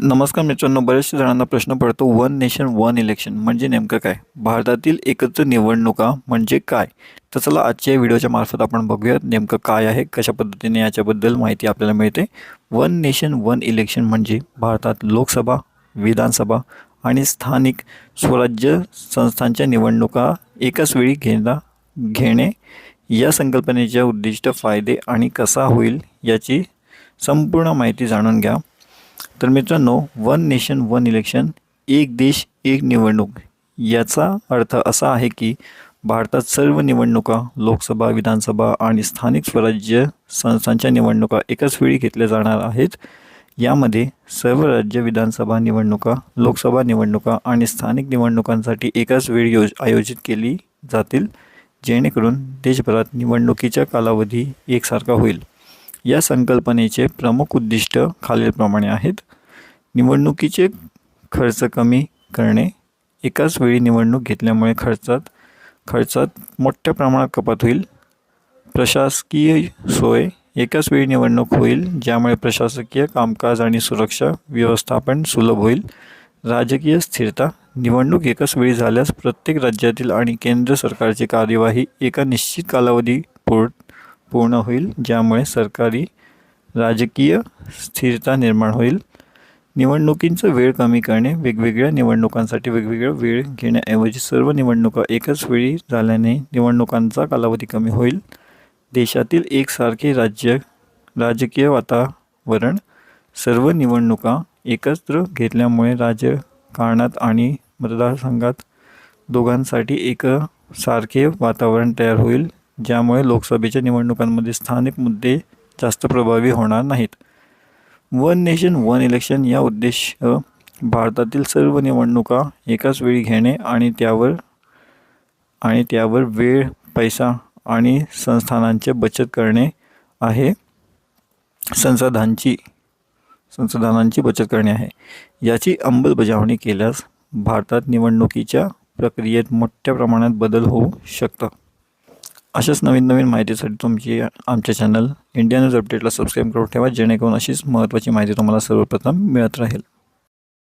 नमस्कार मित्रांनो बऱ्याचशा जणांना प्रश्न पडतो वन नेशन वन इलेक्शन म्हणजे नेमकं काय? भारतातील एकत्र निवडणुका म्हणजे काय? तर चला आजच्या व्हिडिओच्या मार्फत आपण बघूयात नेमकं काय आहे कशा पद्धतीने याच्याबद्दल माहिती आपल्याला मिळते. वन नेशन वन इलेक्शन म्हणजे भारतात लोकसभा विधानसभा आणि स्थानिक स्वराज्य संस्थांच्या निवडणुका एकाच वेळी घेता घेणे या संकल्पनेच्या उद्दिष्ट फायदे आणि कसा होईल याची संपूर्ण माहिती जाणून घ्या. तर मित्रांनो वन नेशन वन इलेक्शन एक देश एक निवडणूक. याचा अर्थ असा आहे की भारतात सर्व निवडणुका लोकसभा विधानसभा आणि स्थानिक स्वराज्य संस्थांच्या निवडणुका एकाच वेळी घेतल्या जाणार आहेत. यामध्ये सर्व राज्य विधानसभा निवडणुका लोकसभा निवडणुका आणि स्थानिक निवडणुकांसाठी एकाच वेळी योज आयोजित केली जातील जेणेकरून देशभरात निवडणुकीचा कालावधी एकसारखा होईल. या संकल्पनेचे प्रमुख उद्दिष्ट खालीलप्रमाणे आहेत. निवडणुकीचे खर्च कमी करणे. एकाच वेळी निवडणूक घेतल्यामुळे खर्चात खर्चात मोठ्या प्रमाणात कपात होईल. प्रशासकीय सोय. एकाच वेळी निवडणूक होईल ज्यामुळे प्रशासकीय कामकाज आणि सुरक्षा व्यवस्थापन सुलभ होईल. राजकीय स्थिरता. निवडणूक एकाच वेळी झाल्यास प्रत्येक राज्यातील आणि केंद्र सरकारची कार्यवाही एका निश्चित कालावधी पूर्ण पूर्ण होईल ज्यामुळे सरकारी राजकीय स्थिरता निर्माण होईल. निवडणुकींचं वेळ कमी करणे वेगवेगळ्या निवडणुकांसाठी वेगवेगळा वेळ घेण्याऐवजी सर्व निवडणुका एकाच वेळी झाल्याने निवडणुकांचा कालावधी कमी होईल. देशातील एकसारखे राज्य राजकीय वातावरण सर्व निवडणुका एकत्र घेतल्यामुळे राजकारणात आणि मतदारसंघात दोघांसाठी एकसारखे वातावरण तयार होईल. ज्यामुळे लोकसभेच्या निवडणुकांमध्ये स्थानिक मुद्दे जास्त प्रभावी होणार नाहीत. वन नेशन वन इलेक्शन या उद्देश भारतातील सर्व निवडणुका एकाच वेळी घेणे आणि त्यावर आणि त्यावर वेळ पैसा आणि संस्थानांचे बचत करणे आहे. संसाधनांची संसाधनांची बचत करणे आहे. याची अंमलबजावणी केल्यास भारतात निवडणुकीच्या प्रक्रियेत मोठ्या प्रमाणात बदल होऊ शकतात. अशाच नवीन नवीन माहितीसाठी तुमची आमचे चॅनल इंडिया न्यूज अपडेटला सबस्क्राईब करून ठेवा जेणेकरून अशीच महत्त्वाची माहिती तुम्हाला सर्वप्रथम मिळत राहील.